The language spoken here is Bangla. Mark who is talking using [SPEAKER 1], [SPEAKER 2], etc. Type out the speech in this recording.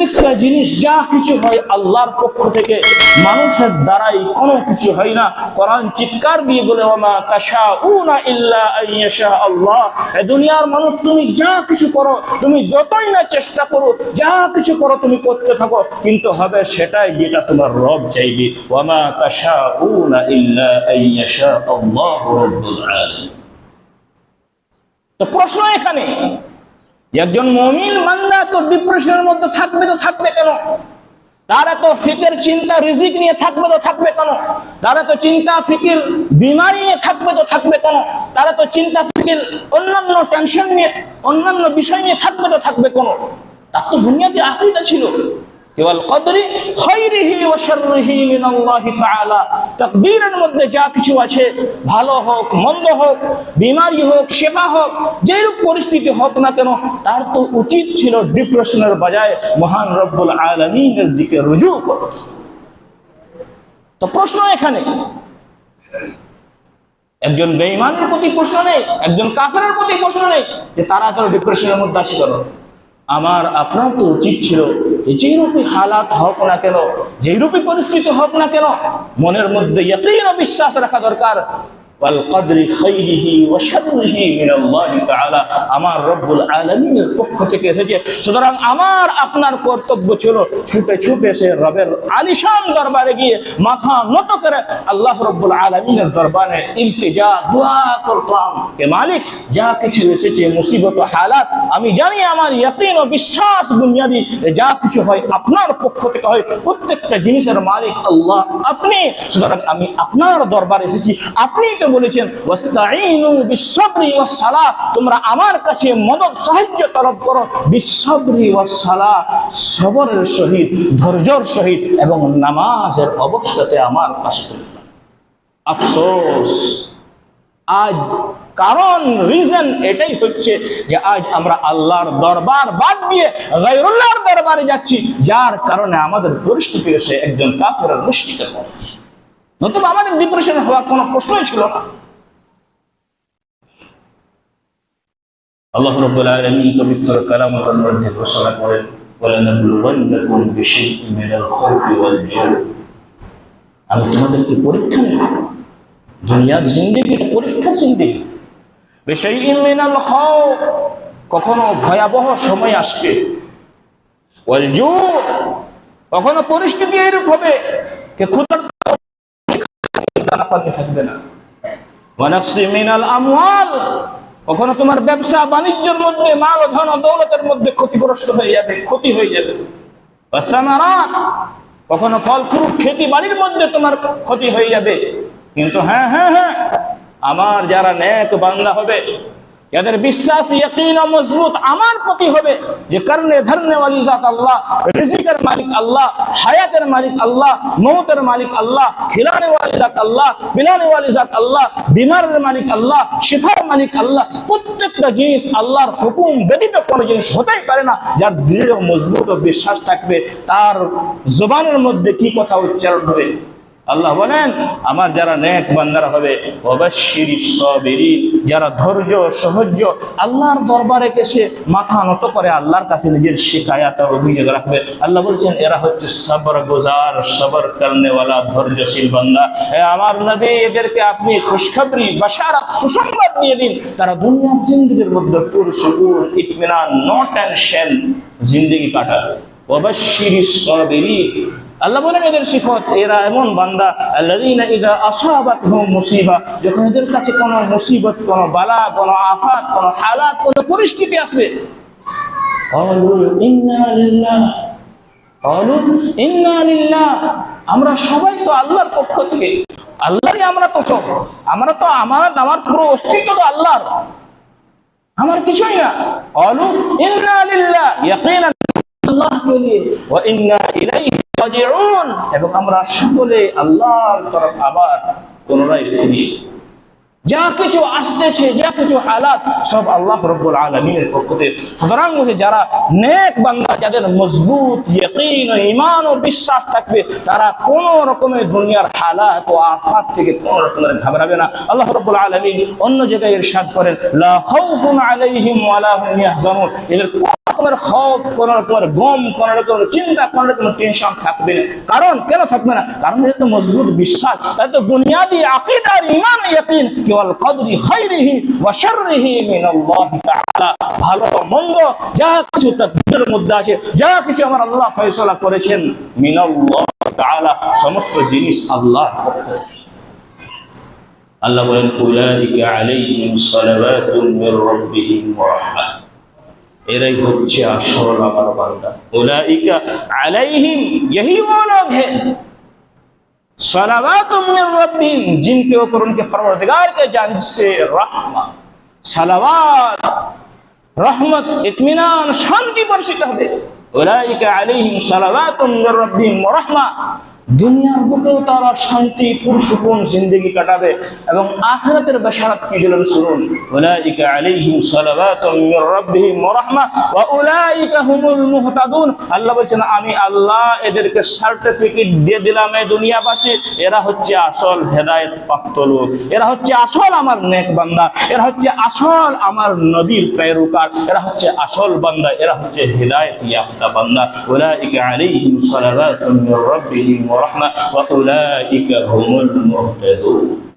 [SPEAKER 1] প্রত্যেকটা জিনিস যা কিছু হয় আল্লাহর পক্ষ থেকে, মানুষের দ্বারাই কোনো কিছু হয় না। কোরআন চিৎকার দিয়ে বলে, ওমা তাশাউনা ইল্লা আইয়াশা আল্লাহ। এ দুনিয়ার মানুষ, তুমি যা কিছু করো, তুমি যতই না চেষ্টা করো যা কিছু করো তুমি করতে থাকো, কিন্তু হবে সেটাই যেটা তোমার রব চাইবে। ওমা তাশাউনা ইল্লা আইয়াশা আল্লাহ রাব্বুল আলামিন। তো প্রশ্ন এখানে একজন মমিন বান্দা তো ডিপ্রেশনের মধ্যে থাকবে তো থাকবে কেন? তারা তো ফিকের চিন্তা, রিজিক নিয়ে থাকবে তো থাকবে কেন? তারা তো চিন্তা, ফিকির, বিমারি নিয়ে থাকবে তো থাকবে কেন? তারা তো চিন্তা, ফিকির, অন্যান্য টেনশন নিয়ে, অন্যান্য বিষয় নিয়ে থাকবে তো থাকবে কেন? তার তো বুনিয়াদি আফ্রিকা ছিল। তাকদীরের মধ্যে যা কিছু আছে, ভালো হোক, মন্দ হোক হোক হোক, যেরূপ পরিস্থিতি না কেন, তার তো উচিত ছিল ডিপ্রেশনের বাজায় মহান রব্বুল আলামিনের দিকে রুজু করতে। তো প্রশ্ন এখানে, একজন বেঈমানের প্রতি প্রশ্ন নেই, একজন কাফেরের প্রতি প্রশ্ন নেই যে তারা কেন ডিপ্রেশনের মধ্যে আসি আমার, আপনার তো উচিত ছিল যে যেইরূপই হালাত হোক না কেন যেইরূপই পরিস্থিতি হোক না কেন, মনের মধ্যে একই বিশ্বাস রাখা দরকার। মালিক, যা কিছু এসেছে, মুসিবত হালাত, আমি জানি আমার ইয়াকিন ও বিশ্বাস বুনিয়াদি যা কিছু হয় আপনার পক্ষ থেকে হয়, প্রত্যেকটা জিনিসের মালিক আল্লাহ আপনি। সুতরাং আমি আপনার দরবারে এসেছি, আপনি তো বলেছেন তোমরা আমার কাছে মদদ সাহায্য তলব করো। ওয়াস সবরের সহিত, ধৈর্যর সহিত এবং নামাজের অবস্থাতে আমার তোমরা আফসোস। আজ কারণ রিজন এটাই হচ্ছে যে আজ আমরা আল্লাহর দরবার বাদ দিয়ে গায়রুল্লাহর দরবারে যাচ্ছি, যার কারণে আমাদের পরিস্থিতি এসে একজন কাফের মুশরিকের পড়েছে নতুবা আমাদের ডিপ্রেশন হওয়ার কোন প্রশ্নই ছিল না। আল্লাহ রব্বুল আলামিন পবিত্র কালামুল মধ্যে ঘোষণা করেন ওয়ালানাবলুওয়ান্নাকুম বিশাইইন মিনাল খাউফি ওয়াল জুউ আমি তোমাদেরকে পরীক্ষা নেব দুনিয়ার জিন্দেগিটা পরীক্ষা জিন্দেগি। বিশাইইন মিনাল খাউফ, কখনো ভয়াবহ সময় আসবে। ওয়াল জুউ কখনো পরিস্থিতি এরূপ হবে। যে ক্ষুধার দানা পানি থাকবে না। কখনো তোমার ব্যবসা বাণিজ্যের মধ্যে, মাল, ধন, দৌলতের মধ্যে ক্ষতিগ্রস্ত হয়ে যাবে, ক্ষতি হয়ে যাবে। কখনো ফল, ফ্রুট, খেতি, বাড়ির মধ্যে তোমার ক্ষতি হয়ে যাবে। কিন্তু হ্যাঁ হ্যাঁ হ্যাঁ আমার যারা ন্যাক বাংলা হবে যাদের বিশ্বাস মজবুত আমার প্রতি হবে যে করনে ধরনে ওয়ালি আল্লাহ, রিজিকের মালিক আল্লাহ, হায়াতের মালিক আল্লাহ, মৌতের মালিক আল্লাহ জাত আল্লাহ, বিলানে আল্লাহ, বিমারের মালিক আল্লাহ, শিফার মালিক আল্লাহ, প্রত্যেকটা জিনিস আল্লাহর হুকুম ব্যতীত কোনো জিনিস হতেই পারে না। যার দৃঢ় মজবুত ও বিশ্বাস থাকবে, তার জবানের মধ্যে কি কথা উচ্চারণ হবে? আল্লাহ বলেন, আমার যারা নেক বান্দারা হবে অবশ্যই যারা ধৈর্য, সহ্য আল্লাহর দরবারে এসে মাথা নত করে, আল্লাহর কাছে নিজের শিকায়াত অভিযোগ রাখবে। আল্লাহ বলছেন, এরা হচ্ছে সবর গুজার, সবর করনেওয়ালা ধৈর্যশীল বান্দা। আমার নবী, এদেরকে আপনি খুশখবরি, বাশারাত, সুসংবাদ দিয়ে দিন। তারা দুনিয়ার জিন্দগির মধ্যে পুরসুকুর ইতমিনান নো টেনশন জিন্দগি কাটাবে। অবশ্যই সবেরি আল্লাহ বলেন, এদের সিফত, এরা এমন বান্দা, আল্লাযীনা ইযা আসাবাতহুম মুসিবা, যখন এদের কাছে কোনো মুসিবত, কোনো বালা, কোনো আফাত, কোনো হালাত, কোনো পরিস্থিতি আসবে আমরা সবাই তো আল্লাহর পক্ষ থেকে, আল্লাহরই আমরা তো সব, আমরা তো আমার আমার পুরো অস্তিত্ব তো আল্লাহর, আমার কিছুই না ক্বালু ইন্না ইন্না ইলাইহি এবং আমরা সকলে আল্লাহর তরফ আবার পুনরায় ফিরি যা কিছু আসতেছে, যা কিছু হালাত, সব আল্লাহ রব্বুল আলমিনের পক্ষ থেকে। সুতরাং যারা নেক যাদের মজবুত ও ইমান ও বিশ্বাস থাকবে, তারা কোন রকমের দুনিয়ার হালাত ও আফাত থেকে কোন রকমের ঘাবড়াবে না। আল্লাহ রব্বুল আলমিন অন্য জায়গায় ইরশাদ করেন, লা খাউফুন এদের রকমের খৌফ কোনো রকমের গম কোনো রকমের চিন্তা কোনো রকমের টেনশন থাকবে না। কারণ কেন থাকবে না? কারণ এটা তো মজবুত বিশ্বাস। তাই তো বুনিয়াদি আকিদার ইমান ইয়াকিন কেবল কদরি খাইরিহি ওয়া শাররিহি মিনাল্লাহি তাআলা। ভালো মন্দ, যা কিছু তাকদীরের মধ্যে আছে, যা কিছু আমার আল্লাহ ফয়সালা করেছেন, মিনাল্লাহ তাআলা। সমস্ত জিনিস আল্লাহর পক্ষ আল্লাহ বলেন, উলাইকা আলাইহিম সালাওয়াতুম মির রাব্বিহিম ওয়া রাহমাহ এরাই হচ্ছে আসল আমার বান্দা উলাইকা আলাইহিম यही वो लोग हैं सलावातुम मिर रब्बिहिम जिनके ऊपर उनके परवरदिगार के जानिब से रहमत सलावात रहमत इत्मीनान शांति बर्षित হবে উলাইকা আলাইহিম সালাওয়াতুম মির রাব্বিহিম ওয়া রাহমা দুনিয়ার বুকেও তারা শান্তি পুরসুকুন জিন্দেগি কাটাবে এবং আখিরাতের বাশারাত কি দিলেন শুনুন? উলাইকা আলাইহিম সালাওয়াতুম মির রাব্বিহিম ওয়া রাহমা ওয়া উলাইকা হুমুল মুহতাদুন। আল্লাহ বলেন আমি আল্লাহ এদেরকে সার্টিফিকেট দিয়ে দিলাম এই দুনিয়াবাসী। এরা হচ্ছে আসল হেদায়েত প্রাপ্ত লোক। এরা হচ্ছে আসল আমার নেক বান্দা। এরা হচ্ছে আসল আমার নবীর পেরুকার এরা হচ্ছে আসল বান্দা। এরা হচ্ছে হেদায়েত ইয়াফতা বান্দা। উলাইকা আলাইহিম সালাওয়াতুম মির রাব্বিহিম ওয়া রাহমা ওয়া উলাইকা হুমুল মুহতাদুন